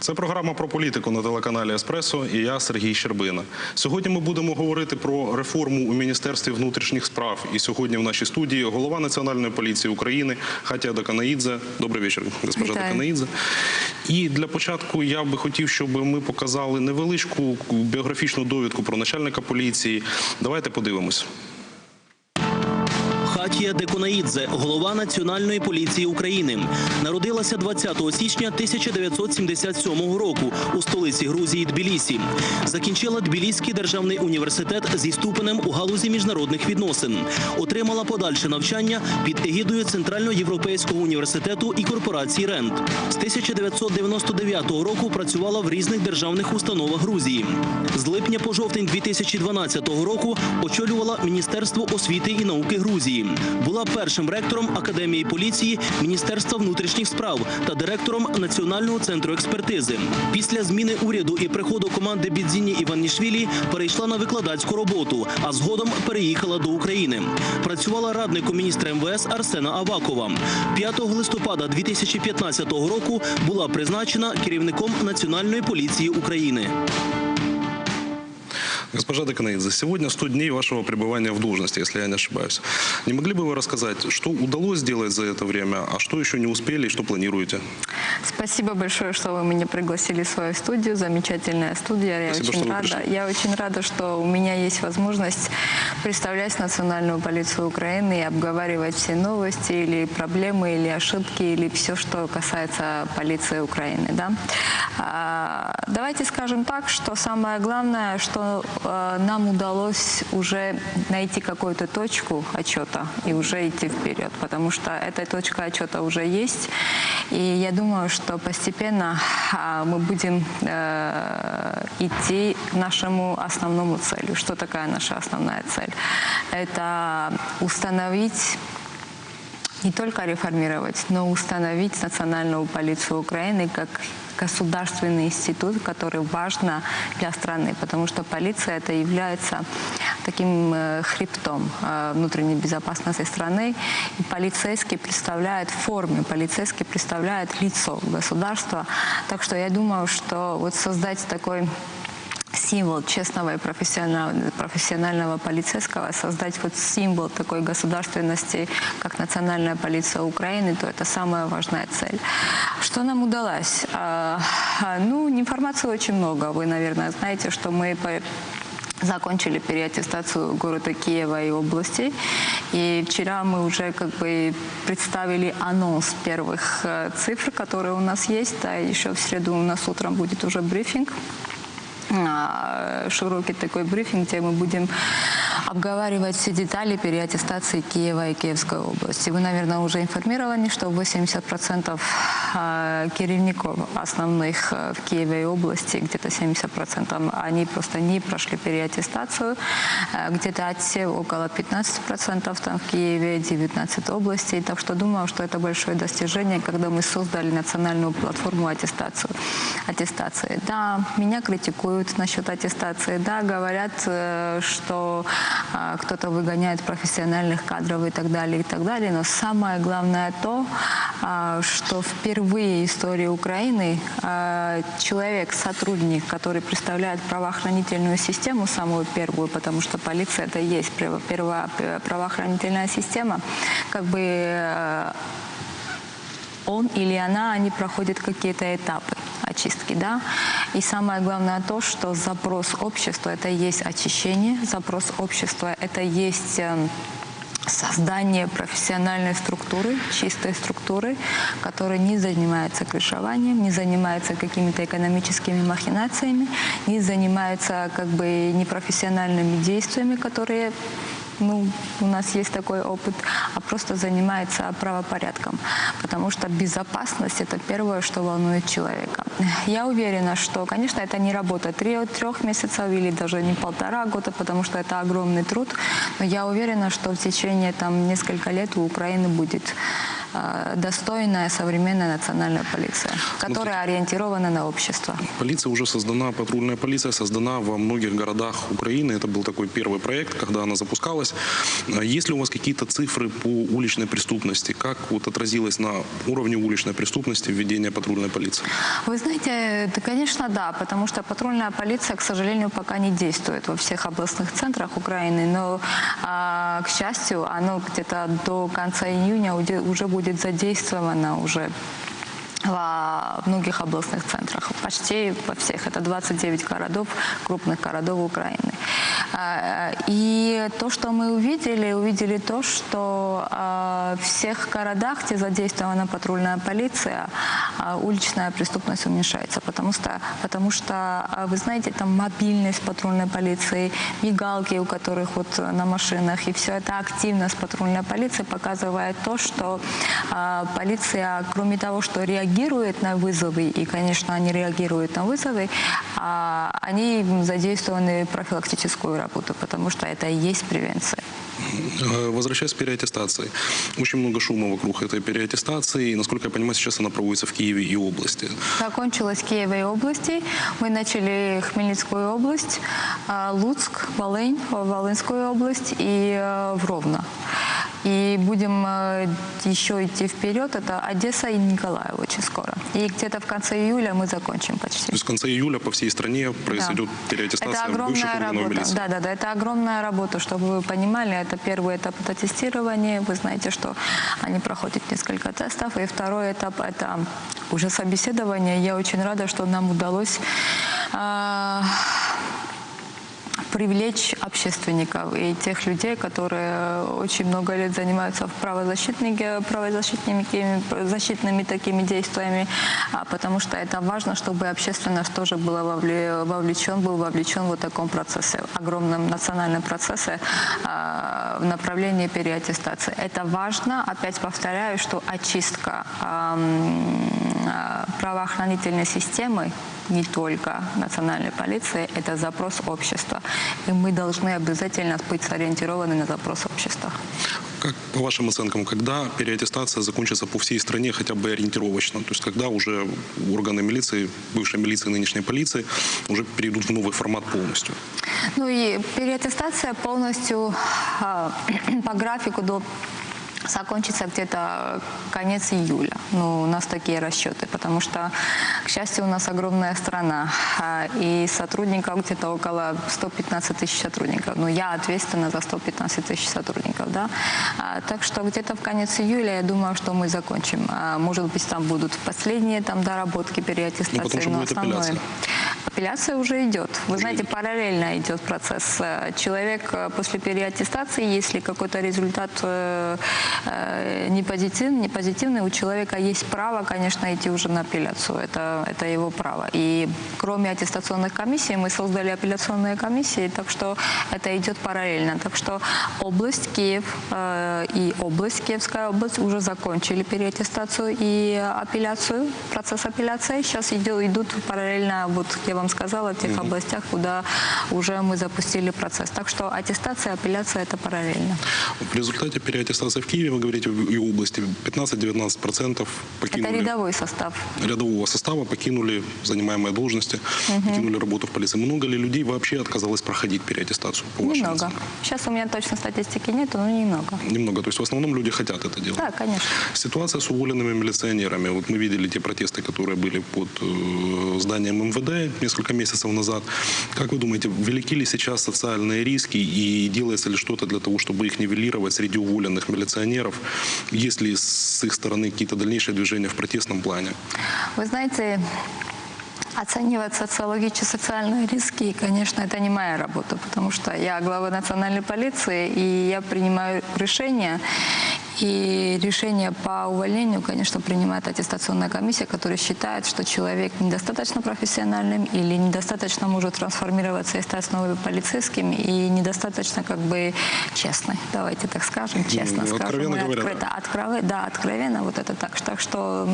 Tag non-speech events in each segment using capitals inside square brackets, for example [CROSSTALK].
Це програма про політику на телеканалі Еспресо і я Сергій Щербина. Сьогодні ми будемо говорити про реформу у Міністерстві внутрішніх справ. І сьогодні в нашій студії голова Національної поліції України Хатія Даканаїдзе. Добрий вечір, госпожа. Даканаїдзе. І для початку я би хотів, щоб ми показали невеличку біографічну довідку про начальника поліції. Давайте подивимось. Хатія Деконаїдзе, голова Національної поліції України, народилася 20 січня 1977 року у столиці Грузії Тбілісі. Закінчила Тбіліський державний університет зі ступенем у галузі міжнародних відносин. Отримала подальше навчання під егідою Центральноєвропейського університету і корпорації РЕНД. З 1999 року працювала в різних державних установах Грузії. З липня по жовтень 2012 року очолювала Міністерство освіти і науки Грузії. Була першим ректором Академії поліції Міністерства внутрішніх справ та директором Національного центру експертизи. Після зміни уряду і приходу команди Бідзіні Іванішвілі перейшла на викладацьку роботу, а згодом переїхала до України. Працювала радником міністра МВС Арсена Авакова. 5 листопада 2015 року була призначена керівником Національної поліції України. Госпожа Деканаидзе, сегодня 100 дней вашего пребывания в должности, если я не ошибаюсь. Не могли бы вы рассказать, что удалось сделать за это время, а что еще не успели и что планируете? Спасибо большое, что вы меня пригласили в свою студию. Замечательная студия. Я Спасибо, очень рада. Я очень рада, что у меня есть возможность представлять национальную полицию Украины и обговаривать все новости или проблемы, или ошибки, или все, что касается полиции Украины. Да? А, давайте скажем так, что самое главное, что э, нам удалось уже найти какую-то точку отчета и уже идти вперед, потому что эта точка отчета уже есть. И я думаю, что постепенно а, мы будем э, идти к нашему основному целью. Что такая наша основная цель? Это установить не только реформировать, но установить национальную полицию Украины как государственный институт, который важно для страны, потому что полиция это является таким э, хребтом э, внутренней безопасности страны. И полицейский представляет форме, полицейский представляет лицо государства. Так что я думаю, что вот создать такой символ честного и профессионального, профессионального полицейского, создать вот символ такой государственности, как Национальная полиция Украины, то это самая важная цель. Что нам удалось? А, а, ну, информации очень много. Вы, наверное, знаете, что мы закончили переаттестацию города Киева и области. И вчера мы уже как бы представили анонс первых э, цифр, которые у нас есть. Да, еще в среду у нас утром будет уже брифинг широкий такой брифинг, где мы будем обговаривать все детали переаттестации Киева и Киевской области. Вы, наверное, уже информированы, что 80% а, керівников основных э, в Киеве и области, где-то 70%, они просто не прошли переаттестацию. Э, Где-то отсев около 15% там в Киеве, 19 областей. Так что думаю, что это большое достижение, когда мы создали национальную платформу аттестацию. аттестации. Да, меня критикуют насчет аттестации. Да, говорят, э, что кто-то выгоняет профессиональных кадров и так далее, и так далее. Но самое главное то, а, что впервые в истории Украины а, человек, сотрудник, который представляет правоохранительную систему, самую первую, потому что полиция это и есть первая правоохранительная система, как бы э, он или она, они проходят какие-то этапы очистки, да. И самое главное то, что запрос общества – это есть очищение, запрос общества – это есть эм, создание профессиональной структуры, чистой структуры, которая не занимается крышеванием, не занимается какими-то экономическими махинациями, не занимается как бы непрофессиональными действиями, которые ну, у нас есть такой опыт, а просто занимается правопорядком. Потому что безопасность – это первое, что волнует человека. [LAUGHS] Я уверена, что, конечно, это не работа трех месяцев или даже не полтора года, потому что это огромный труд. Но я уверена, что в течение там, несколько лет у Украины будет достойная современная национальная полиция, которая ориентирована на общество. Полиция уже создана, патрульная полиция создана во многих городах Украины. Это был такой первый проект, когда она запускалась. А Есть ли у вас какие-то цифры по уличной преступности? Как вот отразилось на уровне уличной преступности введение патрульной полиции? Вы знаете, это, конечно, да, потому что патрульная полиция, к сожалению, пока не действует во всех областных центрах Украины, но, а, к счастью, оно где-то до конца июня уже будет задействовано уже во многих областных центрах, почти во всех. Это 29 городов, крупных городов Украины. А, И то, что мы увидели, увидели то, что а, в всех городах, где задействована патрульная полиция, уличная преступность уменьшается, потому что, потому что а, вы знаете, там мобильность патрульной полиции, мигалки, у которых вот на машинах, и все это активность патрульной полиции показывает то, что а, полиция, кроме того, что реагирует на вызовы, и, конечно, они реагируют на вызовы, а, они задействованы в профилактическую работу, потому что это и есть превенция. Э, Возвращаясь к переаттестации. Очень много шума вокруг этой переаттестации. И, насколько я понимаю, сейчас она проводится в Киеве и области. Закончилась Киеве и области. Мы начали Хмельницкую область, а, Луцк, Волынь, Волынскую область и э, в Ровно. И будем э, еще идти вперед. Это Одесса и Николаев очень скоро. И где-то в конце июля мы закончим почти. То есть в конце июля по всей стране произойдет Да. переаттестация Это огромная работа. милиции. Да, да, да, это огромная работа, чтобы вы понимали, это первый этап это тестирование. Вы знаете, что они проходят несколько тестов. И второй этап это уже собеседование. Я очень рада, что нам удалось а, привлечь общественников и тех людей, которые очень много лет занимаются правозащитными, правозащитными защитными такими действиями, а, потому что это важно, чтобы общественность тоже была вовле- вовлечен, был вовлечен в таком процессе, огромном национальном процессе а, в направлении переаттестации. Это важно, опять повторяю, что очистка а, правоохранительной системы не только национальной полиции, это запрос общества. И мы должны обязательно быть сориентированы на запрос общества. Как по вашим оценкам, когда переаттестация закончится по всей стране хотя бы ориентировочно? То есть когда уже органы милиции, бывшей милиции, нынешней полиции уже перейдут в новый формат полностью? Ну и переаттестация полностью а, [CLEARS THROAT] по графику до закончится где-то конец июля. Ну, у нас такие расчеты, потому что, к счастью, у нас огромная страна, а, и сотрудников где-то около 115 тысяч сотрудников. Ну, я ответственна за 115 тысяч сотрудников, да. А, Так что где-то в конец июля, я думаю, что мы закончим. А, Может быть, там будут последние там доработки переаттестации, Ну, потом но основное... апелляция. Апелляция уже идет. Вы знаете, параллельно идет процесс. Э, Человек э, после переаттестации, если какой-то результат э, не, позитив, не позитивный, у человека есть право, конечно, идти уже на апелляцию. Это, это его право. И кроме аттестационных комиссий, мы создали апелляционные комиссии, так что это идет параллельно. Так что область Киев э, и область, Киевская область уже закончили переаттестацию и апелляцию, процесс апелляции. Сейчас идет, идут параллельно, вот я вам сказала, в тех областях, куда уже мы запустили процесс. Так что аттестация, апелляция – это параллельно. В результате переаттестации в Киеве, вы говорите, и области 15-19% Это покинули рядовой состав. рядового состава, покинули занимаемые должности, покинули работу в полиции. Много ли людей вообще отказалось проходить переаттестацию? По Немного. оценкам? Сейчас у меня точно статистики нет, но немного. Немного. То есть в основном люди хотят это делать. Да, конечно. Ситуация с уволенными милиционерами. Вот мы видели те протесты, которые были под э, зданием МВД несколько месяцев назад. Как вы думаете, велики ли сейчас социальные риски и делается ли что-то для того, чтобы их нивелировать среди уволенных милиционеров? Есть ли с их стороны какие-то дальнейшие движения в протестном плане? Вы знаете, оценивать социологические социальные риски, конечно, это не моя работа, потому что я глава национальной полиции, и я принимаю решения. И решение по увольнению, конечно, принимает аттестационная комиссия, которая считает, что человек недостаточно профессиональным или недостаточно может трансформироваться и стать новым полицейским, и недостаточно как бы честный. Давайте так скажем, честно Ну, скажем. откровенно и говоря, открыто. да. Откровенно, да, откровенно вот это так. Так что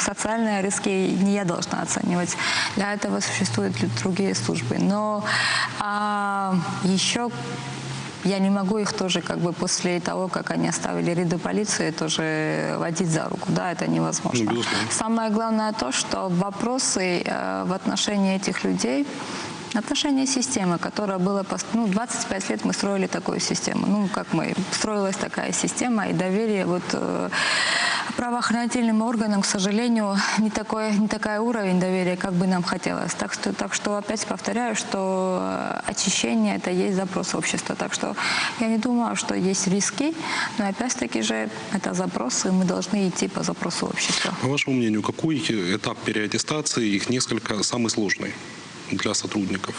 социальные риски не я должна оценивать. Для этого существуют другие службы. Но а, еще я не могу их тоже как бы после того, как они оставили ряды полиции, тоже водить за руку. Да, это невозможно. Ну. Самое главное то, что вопросы э, в отношении этих людей Отношение системы, которая была... Ну, 25 лет мы строили такую систему. Ну, как мы... Строилась такая система, и доверие вот э, правоохранительным органам, к сожалению, не, такой, не такой уровень доверия, как бы нам хотелось. Так что, так что опять повторяю, что э, очищение – это есть запрос общества. Так что я не думаю, что есть риски, но опять-таки же это запросы, и мы должны идти по запросу общества. По вашему мнению, какой этап переаттестации их несколько самый сложный для сотрудников?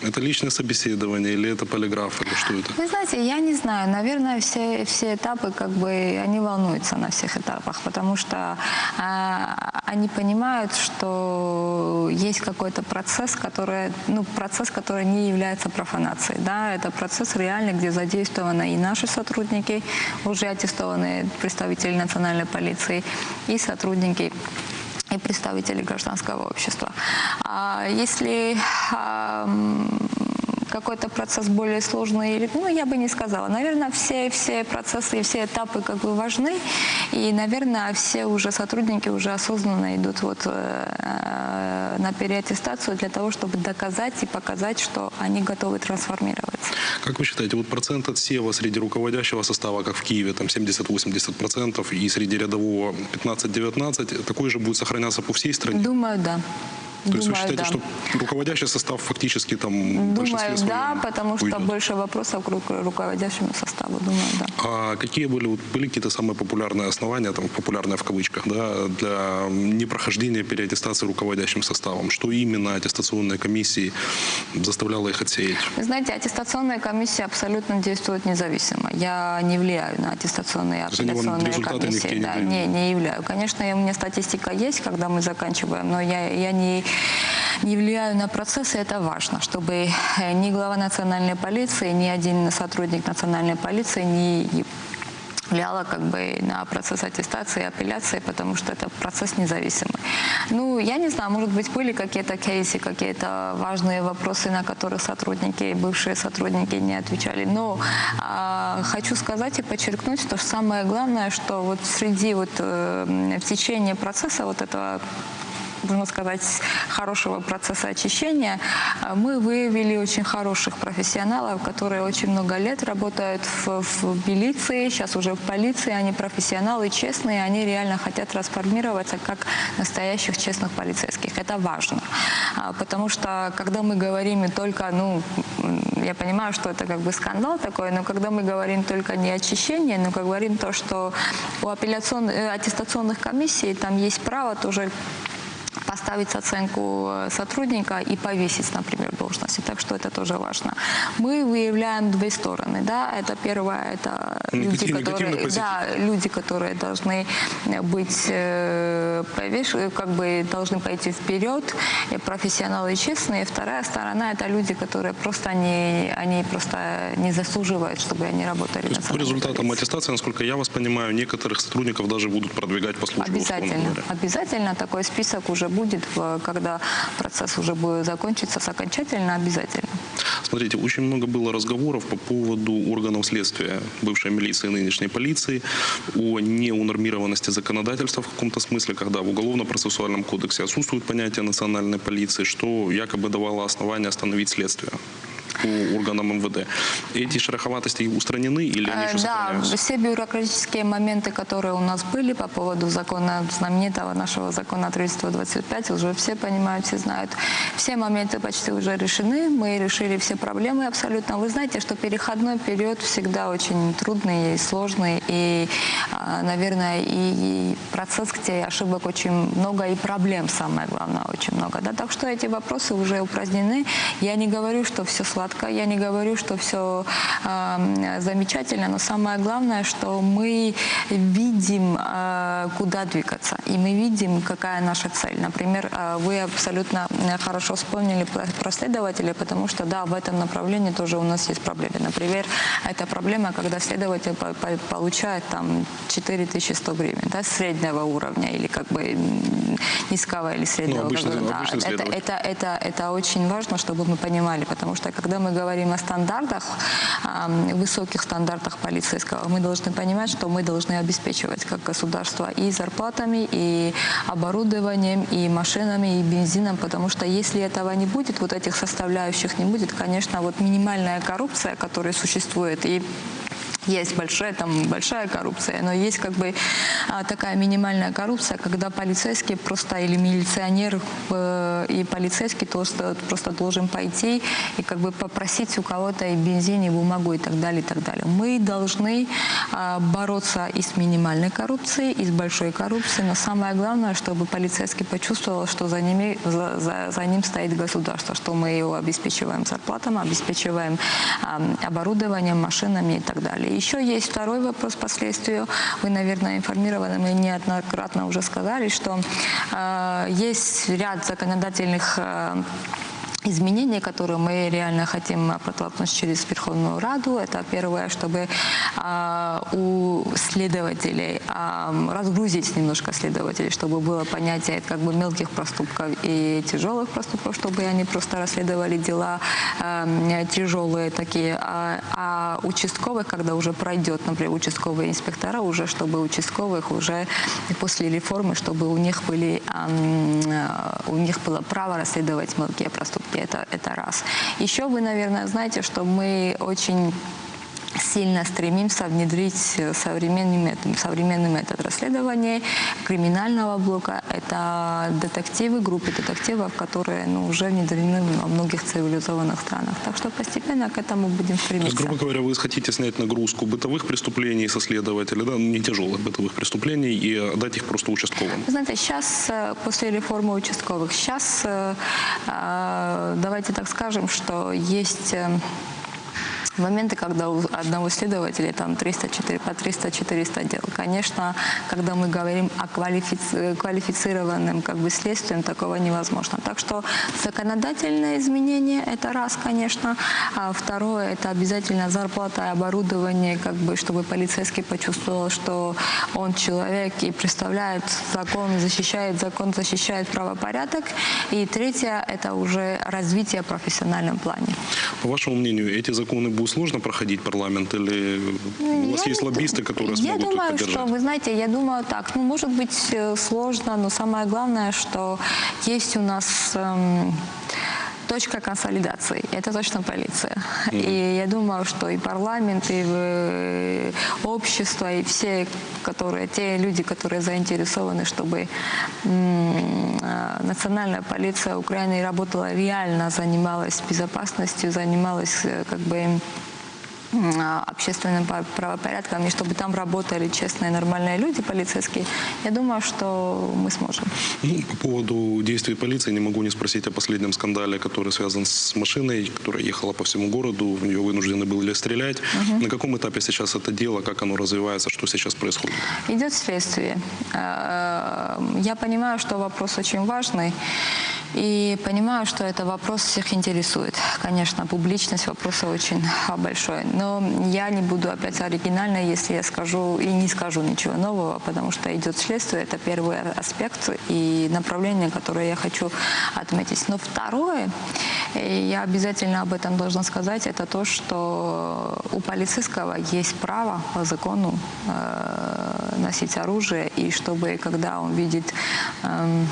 Это личное собеседование или это полиграф, или что это? Вы знаете, я не знаю. Наверное, все, все этапы, как бы, они волнуются на всех этапах, потому что а, они понимают, что есть какой-то процесс, который, ну, процесс, который не является профанацией. Да? Это процесс реальный, где задействованы и наши сотрудники, уже аттестованные представители национальной полиции, и сотрудники и представители гражданского общества. А если какой-то процесс более сложный, или- ну, я бы не сказала. Наверное, все, все процессы и все этапы как бы важны, и, наверное, все уже сотрудники уже осознанно идут вот э, на переаттестацию для того, чтобы доказать и показать, что они готовы трансформироваться. Как вы считаете, вот процент отсева среди руководящего состава, как в Киеве, там 70-80%, и среди рядового 15-19, такой же будет сохраняться по всей стране? Думаю, да. То есть вы Думаю, считаете, да. что руководящий состав фактически там Думаю, да, потому что уйдет? больше вопросов к ру- руководящему составу. Думаю, да. А какие были, были какие-то самые популярные основания, там, популярные в кавычках, да, для непрохождения переаттестации руководящим составом? Что именно аттестационные комиссии заставляло их отсеять? Вы знаете, аттестационная комиссия абсолютно действует независимо. Я не влияю на аттестационные и апелляционные комиссии. не Да, дают? не, не являю. Конечно, у меня статистика есть, когда мы заканчиваем, но я, я не, не влияю на процессы, это важно, чтобы э, ни глава национальной полиции, ни один сотрудник национальной полиции не влияло как бы на процесс аттестации и апелляции, потому что это процесс независимый. Ну, я не знаю, может быть, были какие-то кейсы, какие-то важные вопросы, на которые сотрудники, бывшие сотрудники не отвечали. Но а, хочу сказать и подчеркнуть, что самое главное, что вот среди вот э, в течение процесса вот этого можно сказать, хорошего процесса очищения, а, мы выявили очень хороших профессионалов, которые очень много лет работают в, в милиции, сейчас уже в полиции, они профессионалы честные, они реально хотят трансформироваться как настоящих честных полицейских. Это важно, А, потому что когда мы говорим только, ну, я понимаю, что это как бы скандал такой, но когда мы говорим только не очищение, но говорим то, что у апелляционных, э, аттестационных комиссий там есть право тоже поставить оценку э, сотрудника и повесить, например, должности. Так что это тоже важно. Мы выявляем две стороны. Да? Это первое, это люди, которые, да, люди, которые должны быть э, повеш- как бы должны пойти вперед, э, профессионалы честные. Вторая сторона это люди, которые просто они, они просто не заслуживают, чтобы они работали. То есть по результатам полиции. аттестации, насколько я вас понимаю, некоторых сотрудников даже будут продвигать по службе. Обязательно, обязательно такой список уже будет, когда процесс уже будет закончиться окончательно, обязательно. Смотрите, очень много было разговоров по поводу органов следствия бывшей милиции и нынешней полиции, о неунормированности законодательства в каком-то смысле, когда в Уголовно-процессуальном кодексе отсутствует понятие национальной полиции, что якобы давало основание остановить следствие по органам МВД. Эти шероховатости устранены или они Э, еще Да, все бюрократические моменты, которые у нас были по поводу закона, знаменитого нашего закона 3225, уже все понимают, все знают. Все моменты почти уже решены, мы решили все проблемы абсолютно. Вы знаете, что переходной период всегда очень трудный и сложный, и, а, наверное, и, процесс, где ошибок очень много, и проблем, самое главное, очень много. Да? Так что эти вопросы уже упразднены. Я не говорю, что все сладко, я не говорю, что все замечательно, но самое главное, что мы видим, э, куда двигаться, и мы видим, какая наша цель. Например, э, вы абсолютно э, хорошо вспомнили про следователей, потому что, да, в этом направлении тоже у нас есть проблемы. Например, это проблема, когда следователь по- по- получает там 4100 гривен, да, среднего уровня или как бы низкого или среднего. Ну, обычный- как бы, да. это, это, это, это очень важно, чтобы мы понимали, потому что когда когда мы говорим о стандартах, а, высоких стандартах полицейского, мы должны понимать, что мы должны обеспечивать как государство и зарплатами, и оборудованием, и машинами, и бензином, потому что если этого не будет, вот этих составляющих не будет, конечно, вот минимальная коррупция, которая существует, и есть большая, там, большая коррупция, но есть как бы а, такая минимальная коррупция, когда полицейский просто или милиционер э, и полицейский просто, просто должен пойти и как бы попросить у кого-то и бензин, и бумагу и так далее, и так далее. Мы должны а, бороться и с минимальной коррупцией, и с большой коррупцией, но самое главное, чтобы полицейский почувствовал, что за, ними, за, за, за ним стоит государство, что мы его обеспечиваем зарплатами, обеспечиваем а, оборудованием, машинами и так далее. Еще есть второй вопрос последствию. Вы, наверное, информированы, мы неоднократно уже сказали, что э, есть ряд законодательных э, изменения, которые мы реально хотим протолкнуть через Верховную Раду. Это первое, чтобы а, у следователей а, разгрузить немножко следователей, чтобы было понятие как бы мелких проступков и тяжелых проступков, чтобы они просто расследовали дела а, тяжелые такие. А, а участковых, когда уже пройдет, например, участковые инспектора, уже чтобы участковых уже после реформы, чтобы у них были а, у них было право расследовать мелкие проступки. Это, это раз. Еще вы, наверное, знаете, что мы очень сильно стремимся внедрить современный метод, современный метод расследования криминального блока. Это детективы, группы детективов, которые ну, уже внедрены во многих цивилизованных странах. Так что постепенно к этому будем То есть, стремиться. грубо говоря, вы хотите снять нагрузку бытовых преступлений со следователя, да, не тяжелых бытовых преступлений, и отдать их просто участковым. Вы знаете, сейчас, э, после реформы участковых, сейчас, э, э, давайте так скажем, что есть э, моменты, когда у одного следователя там 304, по 300-400 дел. Конечно, когда мы говорим о квалифици- квалифицированном как бы, следствии, такого невозможно. Так что законодательное изменение – это раз, конечно. А второе – это обязательно зарплата и оборудование, как бы, чтобы полицейский почувствовал, что он человек и представляет закон, защищает закон, защищает правопорядок. И третье – это уже развитие в профессиональном плане. По вашему мнению, эти законы будут сложно проходить парламент, или у вас Я есть лоббисты, которые Я смогут их думаю, что, вы знаете, я думаю так, ну, может быть, э, сложно, но самое главное, что есть у нас эм, точка консолидации. Это точно полиция. И я думаю, что и парламент, и э, общество, и все, которые, те люди, которые заинтересованы, чтобы э, национальная полиция Украины работала реально, занималась безопасностью, занималась э, как бы общественным па- правопорядком, и чтобы там работали честные, нормальные люди, полицейские, я думаю, что мы сможем. Ну, по поводу действий полиции не могу не спросить о последнем скандале, который связан с машиной, которая ехала по всему городу, в нее вынуждены были стрелять. На каком этапе сейчас это дело, как оно развивается, что сейчас происходит? Идет следствие. Э, Я понимаю, что вопрос очень важный. И понимаю, что это вопрос всех интересует. Конечно, публичность вопроса очень а, большой. Но я не буду опять оригинальной, если я скажу и не скажу ничего нового, потому что идет следствие. Это первый аспект и направление, которое я хочу отметить. Но второе, я обязательно об этом должна сказать, это то, что у полицейского есть право по закону э, носить оружие, и чтобы, когда он видит эм,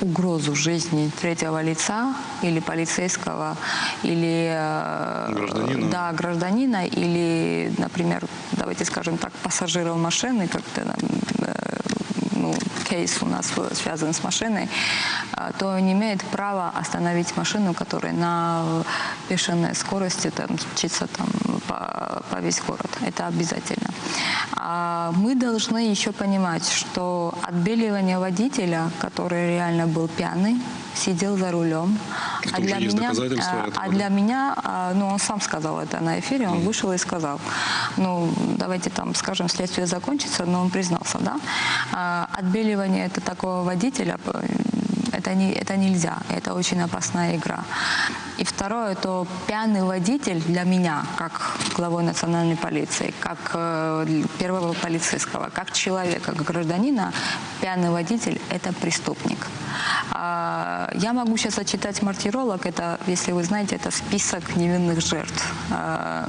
угрозу жизни третьего лица или полицейского, или э, Гражданина. да, гражданина, или, например, давайте скажем так, пассажиров машины, как-то там, э, ну, кейс у нас связан с машиной, а, то не имеет права остановить машину, которая на бешеной скорости там, мчится там, по, по весь город. Это обязательно. А мы должны еще понимать, что отбеливание водителя, который реально был пьяный, сидел за рулем. Это уже есть доказательства а, этого, а да? для меня, а, ну, он сам сказал это на эфире, он вышел и сказал, ну, давайте там, скажем, следствие закончится, но он признался, да. А, Отбеливание это такого водителя, п- это, не, это нельзя, это очень опасная игра. И второе, то пьяный водитель для меня, как главой национальной полиции, как э, первого полицейского, как человека, как гражданина, пьяный водитель – это преступник. А, Я могу сейчас зачитать мартиролог. Это, если вы знаете, это список невинных жертв. А,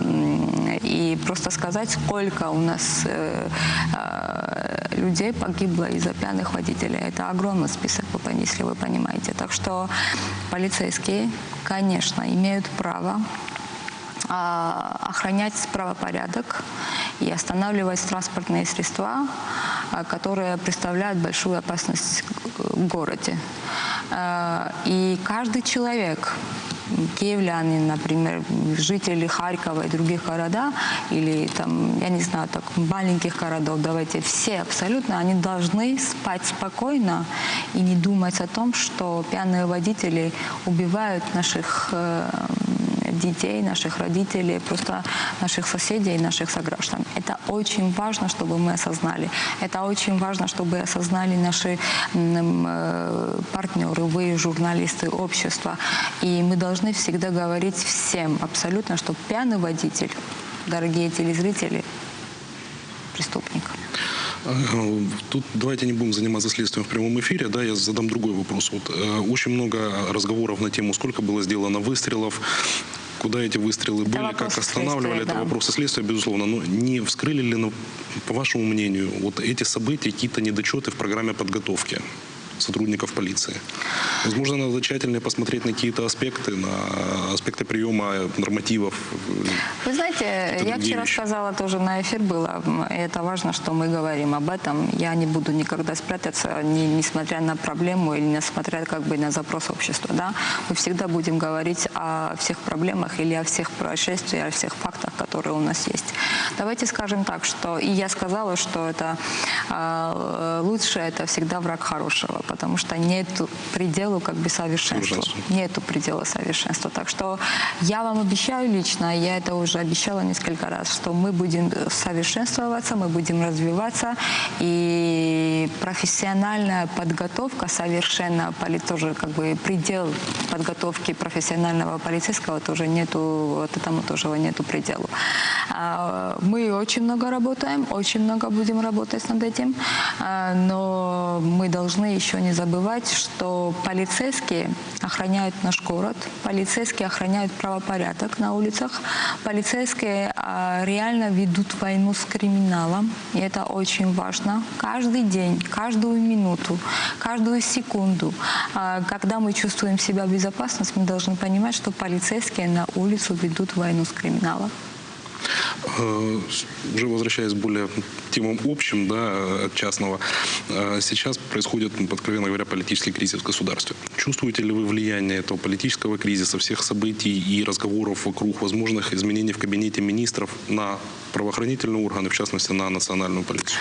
И просто сказать, сколько у нас э, а, людей погибло из-за пьяных водителей. Это огромный список, вы пон- если вы понимаете. Так что полицейские, конечно, имеют право а, охранять правопорядок и останавливать транспортные средства, а, которые представляют большую опасность в городе. А, И каждый человек, киевлянин, например, жители Харькова и других городов, или там, я не знаю, так, маленьких городов, давайте, все абсолютно, они должны спать спокойно и не думать о том, что пьяные водители убивают наших э, детей, наших родителей, просто наших соседей наших сограждан. Это очень важно, чтобы мы осознали. Это очень важно, чтобы осознали наши э, партнеры, вы, журналисты, общество. И мы должны всегда говорить всем абсолютно, что пьяный водитель, дорогие телезрители, преступник. Тут давайте не будем заниматься следствием в прямом эфире, да, я задам другой вопрос. Вот э, очень много разговоров на тему, сколько было сделано выстрелов, куда эти выстрелы были, вопросы как останавливали, следствия, это да. вопросы следствия, безусловно. Но не вскрыли ли, ну, по вашему мнению, вот эти события, какие-то недочеты в программе подготовки сотрудников полиции? Возможно, надо тщательнее посмотреть на какие-то аспекты, на аспекты приема нормативов. Вы знаете, я вчера вещи. сказала тоже на эфир было, и это важно, что мы говорим об этом. Я не буду никогда спрятаться, не, несмотря на проблему или несмотря как бы на запрос общества. Да? Мы всегда будем говорить о всех проблемах или о всех происшествиях, о всех фактах, которые у нас есть. Давайте скажем так, что и я сказала, что это а, лучшее это всегда враг хорошего, потому что нет пределу как бы. Совершенству. Нету предела совершенства. Так что я вам обещаю лично, я это уже обещала несколько раз, что мы будем совершенствоваться, мы будем развиваться, и профессиональная подготовка совершенно, тоже как бы предел подготовки профессионального полицейского тоже нету, вот этому тоже нету пределу. А, Мы очень много работаем, очень много будем работать над этим, а, но мы должны еще не забывать, что полицейские охраняют наш город, полицейские охраняют правопорядок на улицах, полицейские а, реально ведут войну с криминалом, и это очень важно. Каждый день, каждую минуту, каждую секунду, когда мы чувствуем себя в безопасности, мы должны понимать, что полицейские на улицу ведут войну с криминалом. Э, Уже возвращаясь более темам общим, да, от частного, э, сейчас происходит, ну, откровенно говоря, политический кризис в государстве. Чувствуете ли вы влияние этого политического кризиса, всех событий и разговоров вокруг возможных изменений в кабинете министров на правоохранительные органы, в частности, на национальную полицию?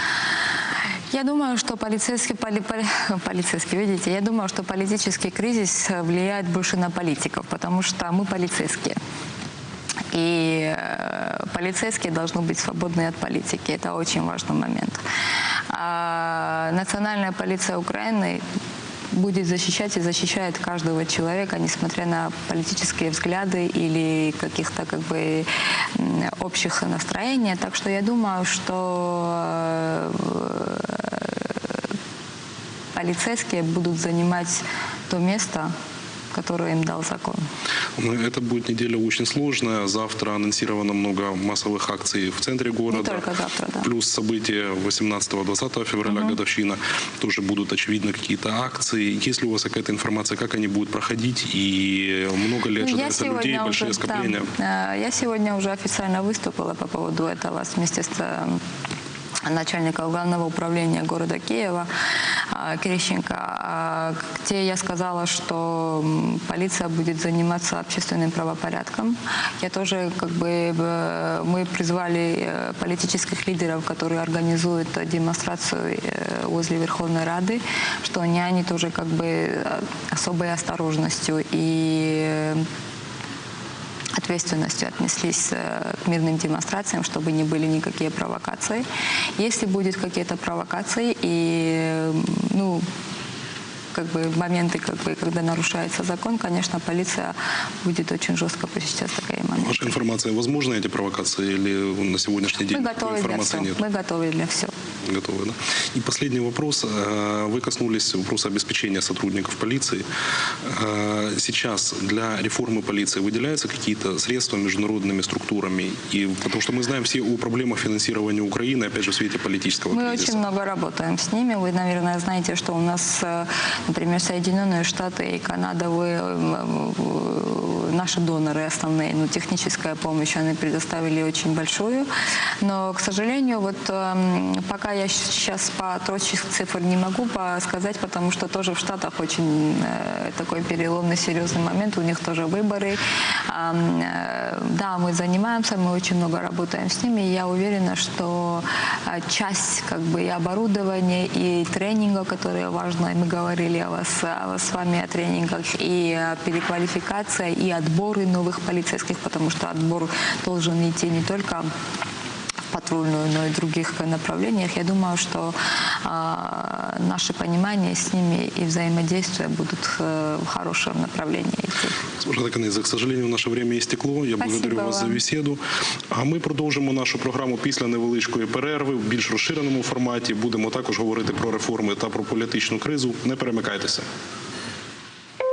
Я думаю, что полицейский, поли- поли- [LAUGHS] полицейский, видите, я думаю, что политический кризис влияет больше на политиков, потому что мы полицейские. И э, полицейские должны быть свободны от политики. Это очень важный момент. А национальная полиция Украины будет защищать и защищает каждого человека, несмотря на политические взгляды или каких-то как бы общих настроений. Так что я думаю, что э, полицейские будут занимать то место, которое им дал закон. Ну, Это будет неделя очень сложная. Завтра анонсировано много массовых акций в центре города. только завтра, да. Плюс события 18-20 февраля, годовщина. Тоже будут, очевидно, какие-то акции. Есть ли у вас какая-то информация, как они будут проходить? И много ли Ну, ожидается людей, большие да, скопления? э, я сегодня уже официально выступила по поводу этого вместе с э, начальника главного управления города Киева а, Терещенко, а, где я сказала, что полиция будет заниматься общественным правопорядком. Я тоже как бы э, мы призвали э, политических лидеров, которые организуют э, демонстрацию возле Верховной Рады, что они, они тоже как бы особой осторожностью и ответственностью отнеслись к мирным демонстрациям, чтобы не были никакие провокации. Если будет какие-то провокации и ну как бы моменты, как бы, когда нарушается закон, конечно, полиция будет очень жестко посещать такие моменты. Ваша информация, возможно эти провокации или на сегодняшний день Мы готовы для информации всего. нет? Мы готовы для всего. Готовы, да? И последний вопрос. Э, Вы коснулись вопроса обеспечения сотрудников полиции. Э, Сейчас для реформы полиции выделяются какие-то средства международными структурами? И потому что мы знаем все о проблемах финансирования Украины, опять же, в свете политического Мы кризиса. очень много работаем с ними. Вы, наверное, знаете, что у нас, э, например, Соединенные Штаты и Канада, вы, наши доноры основные, ну, техническая помощь, они предоставили очень большую. Но, к сожалению, вот эм, пока я сейчас по точных цифр не могу сказать, потому что тоже в Штатах очень э, такой переломный, серьезный момент. У них тоже выборы. Э, Да, мы занимаемся, мы очень много работаем с ними. И я уверена, что э, часть как бы и оборудования, и тренинга, которые важно, мы говорили о вас, о вас с вами о тренингах, и переквалификация, и отборы новых полицейских, потому что отбор должен идти не только в патрульную, но и других направлениях. Я думаю, что а, наше понимание с ними и взаимодействие будут э, в хорошем направлении идти. Слушайте, Каниза, к сожалению, наше время істекло. Я Спасибо благодарю вас за вам. бесіду. А ми продовжимо нашу програму після невеличкої перерви в більш розширеному форматі. Будемо також говорити про реформи та про політичну кризу. Не перемикайтеся.